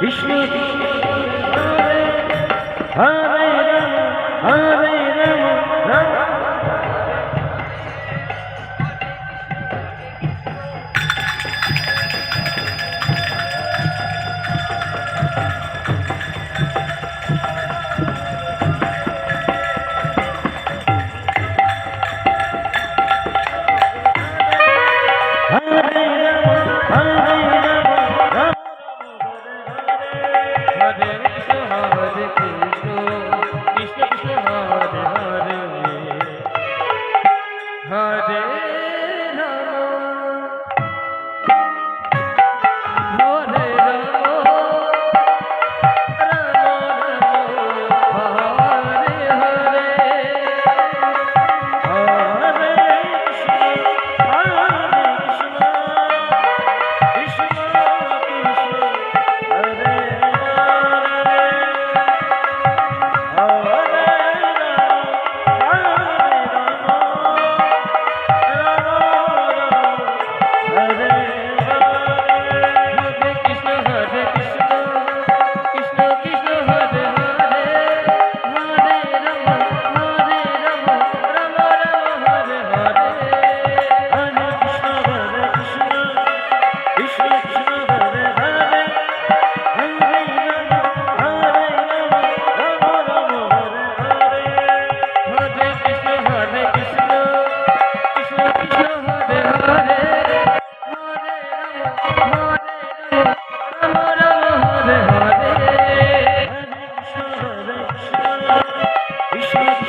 Vishnu Hare Ram Hare Ram Ram. Thank you.